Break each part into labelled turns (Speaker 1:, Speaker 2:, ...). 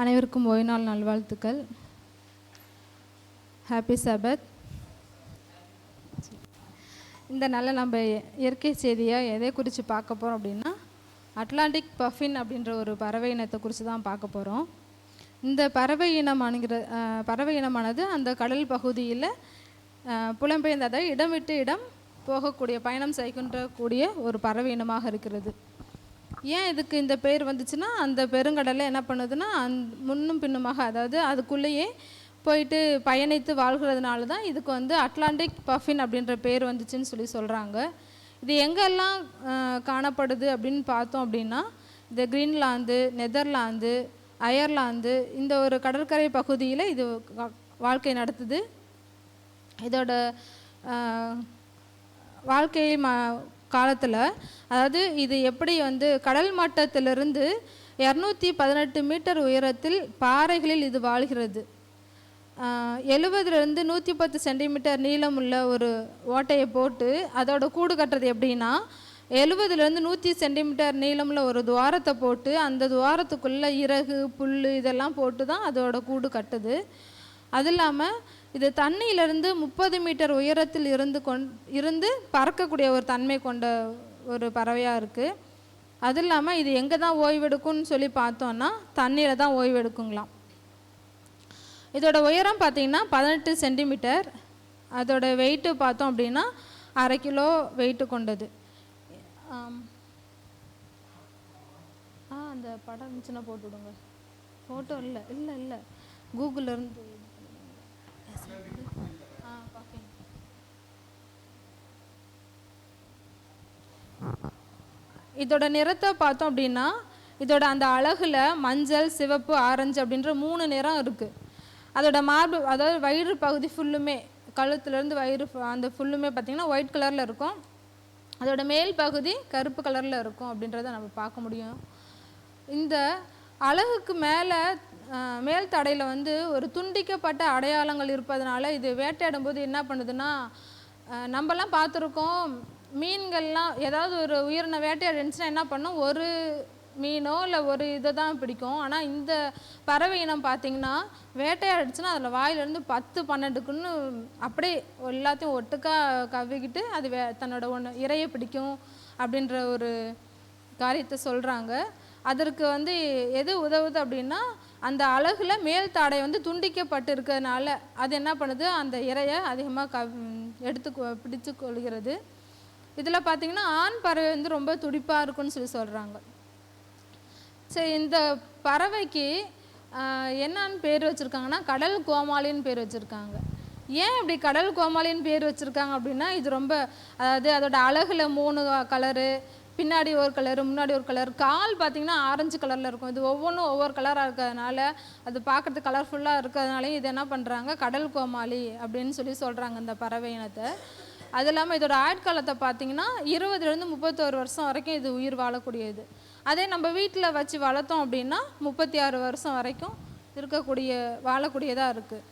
Speaker 1: அனைவருக்கும் ஒய்நாள் நாள் நல்வாழ்த்துக்கள். ஹாப்பி சபத் இந்த நல்ல நம்ம இயற்கை செய்தியாக எதை குறித்து பார்க்க போகிறோம் அப்படின்னா அட்லாண்டிக் பஃபின் அப்படின்ற ஒரு பறவை இனத்தை குறித்து தான் பார்க்க போகிறோம் இந்த பறவை இனமானுங்கிற பறவை இனமானது அந்த கடல் பகுதியில் புலம்பெயர்ந்ததை இடம் விட்டு இடம் போகக்கூடிய பயணம் செய்கின்ற கூடிய ஒரு பறவை இனமாக இருக்கிறது. ஏன் இதுக்கு இந்த பேர் வந்துச்சுன்னா அந்த பெருங்கடலை என்ன பண்ணுதுன்னா அந் முன்னும் பின்னுமாக அதாவது அதுக்குள்ளேயே போயிட்டு பயணித்து வாழ்கிறதுனால தான் இதுக்கு வந்து அட்லாண்டிக் பஃபின் அப்படின்ற பேர் வந்துச்சுன்னு சொல்லி சொல்கிறாங்க இது எங்கெல்லாம் காணப்படுது அப்படின்னு பார்த்தோம் அப்படின்னா இந்த கிரீன்லாந்து நெதர்லாந்து அயர்லாந்து இந்த ஒரு கடற்கரை பகுதியில் இது வா- வாழ்க்கை நடத்துது. இதோட வாழ்க்கையை ம காலத்தில் அதாவது இது எப்படி வந்து கடல் மட்டத்திலிருந்து இரநூத்தி பதினெட்டு மீட்டர் உயரத்தில் பாறைகளில் இது வாழ்கிறது. எழுபதுலேருந்து நூற்றி பத்து சென்டிமீட்டர் நீளம் உள்ள ஒரு ஓட்டையை போட்டு அதோட கூடு கட்டுறது எப்படின்னா எழுபதுலேருந்து நூற்றி சென்டிமீட்டர் நீளமுள்ள ஒரு துவாரத்தை போட்டு அந்த துவாரத்துக்குள்ளே இறகு புல் இதெல்லாம் போட்டு தான் அதோட கூடு கட்டுது. அது இல்லாமல் இது தண்ணியிலிருந்து முப்பது மீட்டர் உயரத்தில் இருந்து கொண் இருந்து பறக்கக்கூடிய ஒரு தன்மை கொண்ட ஒரு பறவையாக இருக்குது அது இல்லாமல் இது எங்கே தான் ஓய்வெடுக்கும்னு சொல்லி பார்த்தோன்னா தண்ணியில் தான் ஓய்வெடுக்குங்களாம். இதோட உயரம் பார்த்தீங்கன்னா பதினெட்டு சென்டிமீட்டர். அதோட வெயிட்டு பார்த்தோம் அப்படின்னா அரை கிலோ வெயிட்டு கொண்டது. ஆ அந்த படம் இருந்துச்சுன்னா போட்டு விடுங்க. ஃபோட்டோ இல்லை இல்லை இல்லை. கூகுளில் இருந்து ஆ பார்க்கேன் இதோட நிறத்தை பார்த்தோம் அப்படின்னா இதோட அந்த அழகில் மஞ்சள் சிவப்பு ஆரஞ்சு அப்படின்ற மூணு நிறம் இருக்குது அதோட மார்பு அதாவது வயிறு பகுதி ஃபுல்லுமே கழுத்துலேருந்து வயிறு ஃபு- அந்த ஃபுல்லுமே பார்த்திங்கன்னா ஒயிட் கலரில் இருக்கும். அதோட மேல் பகுதி கருப்பு கலரில் இருக்கும் அப்படின்றத நம்ம பார்க்க முடியும். இந்த அழகுக்கு மேலே மேல் தடையில் வந்து ஒரு துண்டிக்கப்பட்ட அடையாளங்கள் இருப்பதனால இது வேட்டையாடும் போது என்ன பண்ணுதுன்னா நம்மலாம் பார்த்துருக்கோம் மீன்கள்லாம் ஏதாவது ஒரு உயிரின வேட்டையாடு இருந்துச்சுன்னா என்ன பண்ணும்? ஒரு மீனோ இல்லை ஒரு இதை தான் பிடிக்கும். ஆனால் இந்த பறவை இனம் பார்த்தீங்கன்னா வேட்டையாடுச்சுன்னா அதில் வாயிலிருந்து பத்து பன்னெண்டுக்குன்னு அப்படியே எல்லாத்தையும் ஒட்டுக்கா கவ்விக்கிட்டு அது வே தன்னோட ஒன்று இரையை பிடிக்கும் அப்படின்ற ஒரு காரியத்தை சொல்கிறாங்க அதற்கு வந்து எது உதவுது அப்படின்னா அந்த அழகுல மேல் தாடை வந்து துண்டிக்கப்பட்டு இருக்கிறதுனால அது என்ன பண்ணுது? அந்த இரையை அதிகமாக க எடுத்து கொ- பிடித்து கொள்கிறது இதில் பார்த்தீங்கன்னா ஆண் பறவை வந்து ரொம்ப துடிப்பாக இருக்குன்னு சொல்லி சொல்கிறாங்க சரி இந்த பறவைக்கு என்னன்னு பேர் வச்சுருக்காங்கன்னா கடல் கோமாளின்னு பேர் வச்சுருக்காங்க. ஏன் இப்படி கடல் கோமாளின்னு பேர் வச்சுருக்காங்க அப்படின்னா இது ரொம்ப அதாவது அதோட அழகில் மூணு கலரு பின்னாடி ஒரு கலர் முன்னாடி ஒரு கலர் கால் பார்த்தீங்கன்னா ஆரஞ்சு கலரில் இருக்கும். இது ஒவ்வொன்றும் ஒவ்வொரு கலராக இருக்கிறதுனால அது பார்க்குறது கலர்ஃபுல்லாக இருக்கிறதுனாலையும் இது என்ன பண்ணுறாங்க கடல் கோமாளி அப்படின்னு சொல்லி சொல்கிறாங்க இந்த பறவை இனத்தை. அது இல்லாமல் இதோட ஆட்காலத்தை பார்த்தீங்கன்னா இருபதுலேருந்து முப்பத்தோரு வருஷம் வரைக்கும் இது உயிர் வாழக்கூடியது. அதே நம்ம வீட்டில் வச்சு வளர்த்தோம் அப்படின்னா முப்பத்தி ஆறு வருஷம் வரைக்கும் இருக்கக்கூடிய வாழக்கூடியதாக இருக்குது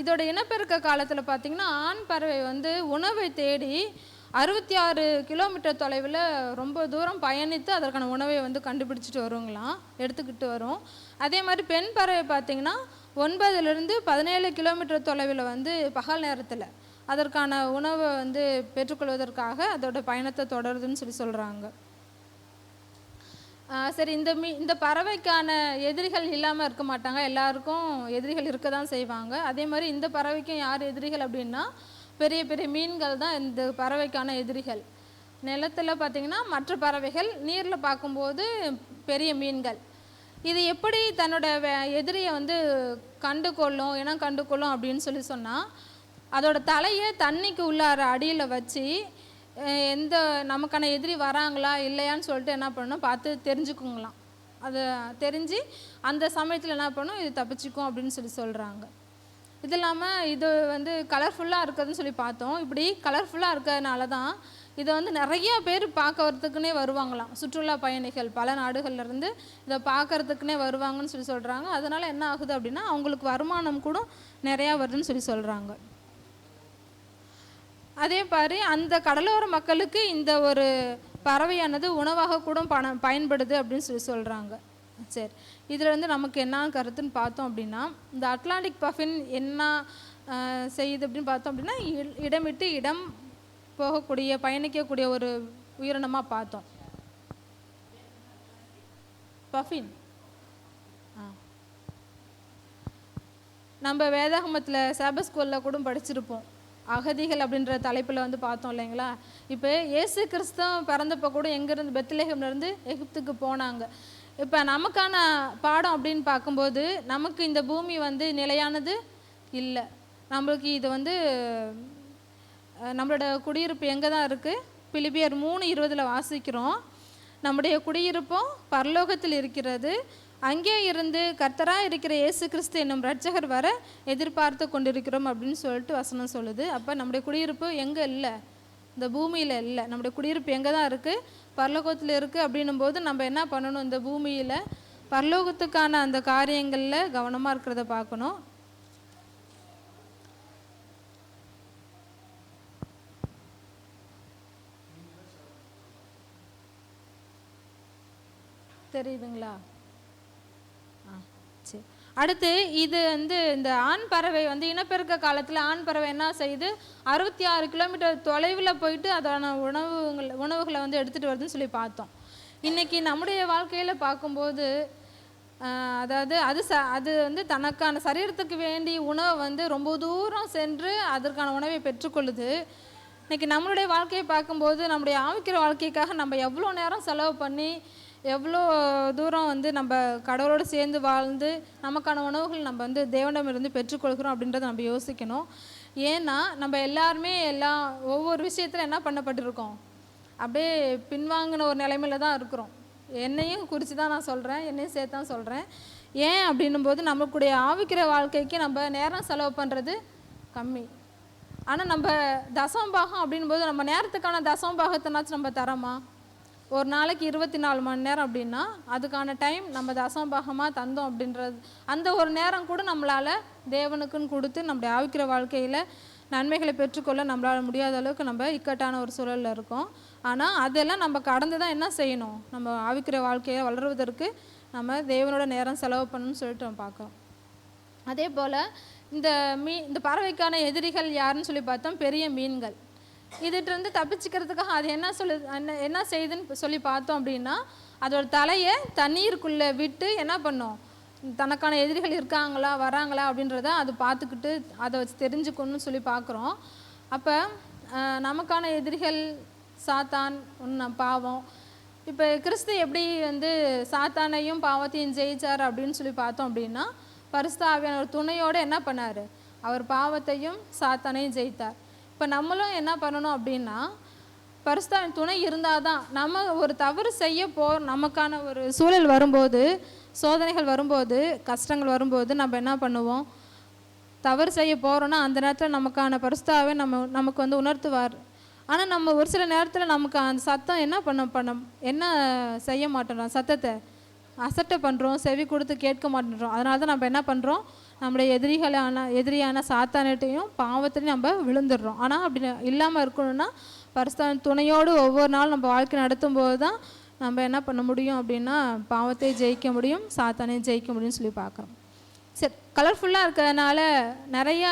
Speaker 1: இதோட இனப்பெருக்க காலத்தில் பார்த்தீங்கன்னா ஆண் பறவை வந்து உணவை தேடி அறுபத்தி ஆறு கிலோமீட்டர் தொலைவில் ரொம்ப தூரம் பயணித்து அதற்கான உணவை வந்து கண்டுபிடிச்சிட்டு வருங்களாம் எடுத்துக்கிட்டு வரும். அதே மாதிரி பெண் பறவை பார்த்தீங்கன்னா ஒன்பதுலேருந்து பதினேழு கிலோமீட்டர் தொலைவில் வந்து பகல் நேரத்தில் அதற்கான உணவை வந்து பெற்றுக்கொள்வதற்காக அதோட பயணத்தை தொடருதுன்னு சொல்லி சொல்கிறாங்க சரி இந்த மீ இந்த பறவைக்கான எதிரிகள் இல்லாமல் இருக்க மாட்டாங்க. எல்லாருக்கும் எதிரிகள் இருக்க தான் செய்வாங்க. அதே மாதிரி இந்த பறவைக்கும் யார் எதிரிகள் அப்படின்னா பெரிய பெரிய மீன்கள் தான் இந்த பறவைக்கான எதிரிகள். நிலத்தில் பார்த்தீங்கன்னா மற்ற பறவைகள் நீரில் பார்க்கும்போது பெரிய மீன்கள். இது எப்படி தன்னோட வே- எதிரியை வந்து கண்டு கொள்ளும் இனம் கண்டு கொள்ளும் அப்படின்னு சொல்லி சொன்னால் அதோட தலையை தண்ணிக்கு உள்ளார அடியில் வச்சு எந்த நமக்கான எதிரி வராங்களா இல்லையான்னு சொல்லிட்டு என்ன பண்ணணும் பார்த்து தெரிஞ்சுக்குங்களாம். அதை தெரிஞ்சு அந்த சமயத்தில் என்ன பண்ணும் இது தப்பிச்சுக்கும் அப்படின்னு சொல்லி சொல்கிறாங்க இது இல்லாமல் இது வந்து கலர்ஃபுல்லாக இருக்குதுன்னு சொல்லி பார்த்தோம். இப்படி கலர்ஃபுல்லாக இருக்கிறதுனால தான் இதை வந்து நிறைய பேர் பார்க்கறதுக்குனே வருவாங்களாம். சுற்றுலா பயணிகள் பல நாடுகள்ல இருந்து இதை பார்க்கறதுக்குனே வருவாங்கன்னு சொல்லி சொல்கிறாங்க அதனால் என்ன ஆகுது அப்படின்னா அவங்களுக்கு வருமானம் கூட நிறையா வருதுன்னு சொல்லி சொல்கிறாங்க அதே மாதிரி அந்த கடலோர மக்களுக்கு இந்த ஒரு பறவையானது உணவாக கூட பண பயன்படுது அப்படின்னு சொல்லி சொல்கிறாங்க சரி. இதில் வந்து நமக்கு என்ன கருத்துன்னு பார்த்தோம் அப்படின்னா இந்த அட்லாண்டிக் பஃபின் என்ன செய்யுது அப்படின்னு பார்த்தோம் அப்படின்னா இடமிட்டு இடம் போகக்கூடிய பயணிக்கக்கூடிய ஒரு உயிரினமாக பார்த்தோம். பஃபின். ஆ. நம்ம வேதாகமத்தில் சேபஸ் ஸ்கூலில் கூட படிச்சிருப்போம். அகதிகள் அப்படின்ற தலைப்பில் வந்து பார்த்தோம் இல்லைங்களா? இப்போ இயேசு கிறிஸ்தவம் பிறந்தப்போ கூட எங்கேருந்து பெத்லேஹம்லேருந்து எகிப்துக்கு போனாங்க. இப்போ நமக்கான பாடம் அப்படின்னு பார்க்கும்போது நமக்கு இந்த பூமி வந்து நிலையானது இல்லை. நம்மளுக்கு இது வந்து நம்மளோட குடியிருப்பு எங்கே தான் இருக்குது பிலிபியர் மூணு இருபதில் வாசிக்கிறோம். நம்முடைய குடியிருப்பும் பரலோகத்தில் இருக்கிறது. அங்கே இருந்து கர்த்தராக இருக்கிற இயேசு கிறிஸ்து என்னும் ரட்சகர் வர எதிர்பார்த்து கொண்டிருக்கிறோம் அப்படின்னு சொல்லிட்டு வசனம் சொல்லுது. அப்போ நம்முடைய குடியிருப்பு எங்கே இல்லை? இந்த பூமியில் இல்லை. நம்முடைய குடியிருப்பு எங்கே தான் இருக்குது பரலோகத்தில் இருக்குது அப்படின்னும் போது நம்ம என்ன பண்ணணும்? இந்த பூமியில் பரலோகத்துக்கான அந்த காரியங்களில் கவனமாக இருக்கிறத பார்க்கணும். தெரியுதுங்களா? ஆ சரி. அடுத்து இது வந்து இந்த ஆண் பறவை வந்து இனப்பெருக்க காலத்தில் ஆண் பறவை என்ன செய்யுது? அறுபத்தி ஆறு கிலோமீட்டர் தொலைவில் போயிட்டு அதான உணவுகள் உணவுகளை வந்து எடுத்துகிட்டு வருதுன்னு சொல்லி பார்த்தோம். இன்னைக்கு நம்முடைய வாழ்க்கையில் பார்க்கும்போது அதாவது அது ச அது வந்து தனக்கான சரீரத்துக்கு வேண்டிய உணவை வந்து ரொம்ப தூரம் சென்று அதற்கான உணவை பெற்றுக்கொள்ளுது. இன்னைக்கு நம்மளுடைய வாழ்க்கையை பார்க்கும்போது நம்முடைய ஆவிக்கிற வாழ்க்கைக்காக நம்ம எவ்வளோ நேரம் செலவு பண்ணி எவ்வளோ தூரம் வந்து நம்ம கடவுளோடு சேர்ந்து வாழ்ந்து நமக்கான உணவுகள் நம்ம வந்து தேவனிடமிருந்து பெற்றுக்கொள்கிறோம் அப்படின்றத நம்ம யோசிக்கணும். ஏன்னா நம்ம எல்லாருமே எல்லாம் ஒவ்வொரு விஷயத்தில் என்ன பண்ணப்பட்டிருக்கோம்? அப்படியே பின்வாங்கின ஒரு நிலைமையில தான் இருக்கிறோம். என்னையும் குறித்து தான் நான் சொல்கிறேன் என்னையும் சேர்த்து தான் சொல்கிறேன் ஏன் அப்படின்னும் போது நம்மளுடைய ஆவிக்கிற வாழ்க்கைக்கு நம்ம நேரம் செலவு பண்ணுறது கம்மி. ஆனால் நம்ம தசம்பாகம் அப்படின்னும் போது நம்ம நேரத்துக்கான தசம பாகத்தினாச்சும் நம்ம தரோமா? ஒரு நாளைக்கு இருபத்தி நாலு மணி நேரம் அப்படின்னா அதுக்கான டைம் நம்ம தசமபாகமாக தந்தோம் அப்படின்றது. அந்த ஒரு நேரம் கூட நம்மளால் தேவனுக்குன்னு கொடுத்து நம்முடைய ஆவிக்கிற வாழ்க்கையில் நன்மைகளை பெற்றுக்கொள்ள நம்மளால் முடியாத அளவுக்கு நம்ம இக்கட்டான ஒரு சூழலில் இருக்கோம். ஆனால் அதெல்லாம் நம்ம கடந்து தான் என்ன செய்யணும்? நம்ம ஆவிக்கிற வாழ்க்கையை வளருவதற்கு நம்ம தேவனோட நேரம் செலவு பண்ணணும்னு சொல்லிட்டு நம்ம பார்க்கறோம். அதே போல் இந்த மீ இந்த பறவைக்கான எதிரிகள் யாருன்னு சொல்லி பார்த்தோம்? பெரிய மீன்கள். இதுகிட்டருந்து தப்பிச்சுக்கிறதுக்காக அது என்ன சொல்லு என்ன என்ன செய்யுதுன்னு சொல்லி பார்த்தோம் அப்படின்னா அதோட தலையை தண்ணீருக்குள்ளே விட்டு என்ன பண்ணும்? தனக்கான எதிரிகள் இருக்காங்களா வராங்களா அப்படின்றத அது பார்த்துக்கிட்டு அதை வச்சு தெரிஞ்சுக்கணும்னு சொல்லி பார்க்குறோம். அப்போ நமக்கான எதிரிகள் சாத்தான் ஒன்று பாவம். இப்போ கிறிஸ்து எப்படி வந்து சாத்தானையும் பாவத்தையும் ஜெயிச்சார் அப்படின்னு சொல்லி பார்த்தோம் அப்படின்னா பரிசுத்த ஒரு துணையோடு என்ன பண்ணார்? அவர் பாவத்தையும் சாத்தானையும் ஜெயித்தார். இப்போ நம்மளும் என்ன பண்ணணும் அப்படின்னா பரிசுத்தாவின் துணை இருந்தால் தான் நம்ம ஒரு தவறு செய்ய போ நமக்கான ஒரு சூழல் வரும்போது சோதனைகள் வரும்போது கஷ்டங்கள் வரும்போது நம்ம என்ன பண்ணுவோம்? தவறு செய்ய போகிறோன்னா அந்த நேரத்தில் நமக்கான பரிசுத்தாவே நம்ம நமக்கு வந்து உணர்த்துவார். ஆனால் நம்ம ஒரு சில நேரத்தில் நமக்கு அந்த சத்தம் என்ன பண்ண பண்ண என்ன செய்ய மாட்டோம்? சத்தத்தை அசட்டை பண்ணுறோம் செவி கொடுத்து கேட்க மாட்டேன்றோம் அதனால தான் நம்ம என்ன பண்ணுறோம் நம்முடைய எதிரிகளான எதிரியான சாத்தானிட்டையும் பாவத்திலையும் நம்ம விழுந்துடுறோம். ஆனால் அப்படி இல்லாமல் இருக்கணும்னா பரிசுத்தான துணையோடு ஒவ்வொரு நாளும் நம்ம வாழ்க்கை நடத்தும் போது தான் நம்ம என்ன பண்ண முடியும் அப்படின்னா பாவத்தை ஜெயிக்க முடியும் சாத்தானையும் ஜெயிக்க முடியும்னு சொல்லி பார்க்குறோம். சரி கலர்ஃபுல்லாக இருக்கிறதுனால நிறைய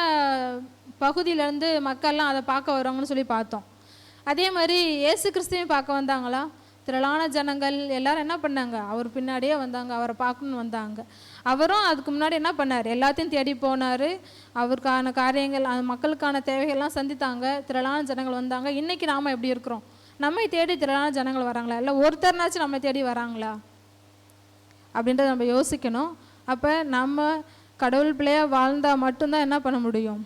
Speaker 1: பகுதியிலேருந்து மக்கள்லாம் அதை பார்க்க வருவாங்கன்னு சொல்லி பார்த்தோம். அதே மாதிரி இயேசு கிறிஸ்துவையும் பார்க்க வந்தாங்களா? திரளான ஜனங்கள் எல்லாரும் என்ன பண்ணாங்க? அவர் பின்னாடியே வந்தாங்க அவரை பார்க்கணுன்னு வந்தாங்க. அவரும் அதுக்கு முன்னாடி என்ன பண்ணார்? எல்லாத்தையும் தேடி போனார். அவருக்கான காரியங்கள் அந்த மக்களுக்கான தேவைகள்லாம் சந்தித்தாங்க. திரளான ஜனங்கள் வந்தாங்க. இன்றைக்கி நாம் எப்படி இருக்கிறோம்? நம்மை தேடி திரளான ஜனங்கள் வராங்களா? இல்லை ஒருத்தர்னாச்சும் நம்மை தேடி வராங்களா? அப்படின்றத நம்ம யோசிக்கணும். அப்போ நம்ம கடவுள் பிள்ளையாக வாழ்ந்தால் மட்டும்தான் என்ன பண்ண முடியும்?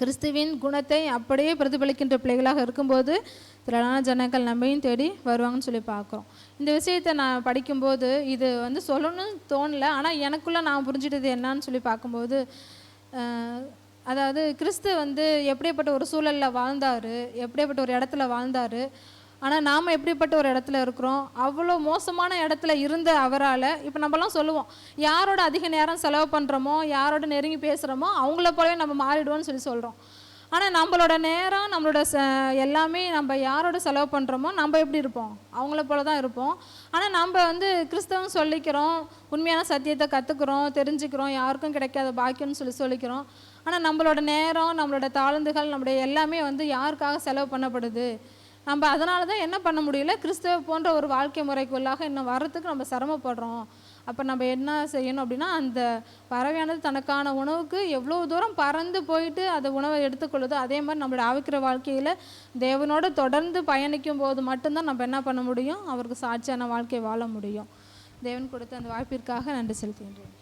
Speaker 1: கிறிஸ்துவின் குணத்தை அப்படியே பிரதிபலிக்கின்ற பிள்ளைகளாக இருக்கும்போது திரளான ஜனங்கள் நம்மையும் தேடி வருவாங்கன்னு சொல்லி பார்க்குறோம். இந்த விஷயத்தை நான் படிக்கும்போது இது வந்து சொல்லணும்னு தோணல. ஆனால் எனக்குள்ளே நான் புரிஞ்சிட்டது என்னன்னு சொல்லி பார்க்கும்போது அதாவது கிறிஸ்து வந்து எப்படிப்பட்ட ஒரு சூழலில் வாழ்ந்தார் எப்படிப்பட்ட ஒரு இடத்துல வாழ்ந்தார் ஆனால் நாம் எப்படிப்பட்ட ஒரு இடத்துல இருக்கிறோம்? அவ்வளோ மோசமான இடத்துல இருந்த அவரால் இப்போ நம்மலாம் சொல்லுவோம் யாரோட அதிக நேரம் செலவு பண்ணுறோமோ யாரோட நெருங்கி பேசுகிறோமோ அவங்கள போலவே நம்ம மாறிடுவோம்னு சொல்லி சொல்கிறோம் ஆனால் நம்மளோட நேரம் நம்மளோட ச எல்லாமே நம்ம யாரோட செலவு பண்ணுறோமோ நம்ம எப்படி இருப்போம்? அவங்கள போல தான் இருப்போம். ஆனால் நம்ம வந்து கிறிஸ்தவம் சொல்லிக்கிறோம் உண்மையான சத்தியத்தை கற்றுக்குறோம் தெரிஞ்சுக்கிறோம் யாருக்கும் கிடைக்காத பாக்கியம்னு சொல்லி சொல்லிக்கிறோம். ஆனால் நம்மளோட நேரம் நம்மளோட தாழ்ந்துகள் நம்மளுடைய எல்லாமே வந்து யாருக்காக செலவு பண்ணப்படுது? நம்ம அதனால தான் என்ன பண்ண முடியல? கிறிஸ்தவ போன்ற ஒரு வாழ்க்கை முறைக்குள்ளாக இன்னும் வர்றதுக்கு நம்ம சிரமப்படுறோம். அப்போ நம்ம என்ன செய்யணும் அப்படின்னா அந்த பறவையானது தனக்கான உணவுக்கு எவ்வளோ தூரம் பறந்து போயிட்டு அந்த உணவை எடுத்துக்கொள்ளுதோ அதே மாதிரி நம்மளோட ஆவிக்கிற வாழ்க்கையில் தேவனோடு தொடர்ந்து பயணிக்கும் போது மட்டும்தான் நம்ம என்ன பண்ண முடியும்? அவருக்கு சாட்சியான வாழ்க்கை வாழ முடியும். தேவன் கொடுத்த அந்த வாய்ப்பிற்காக நன்றி செலுத்துகின்றேன்.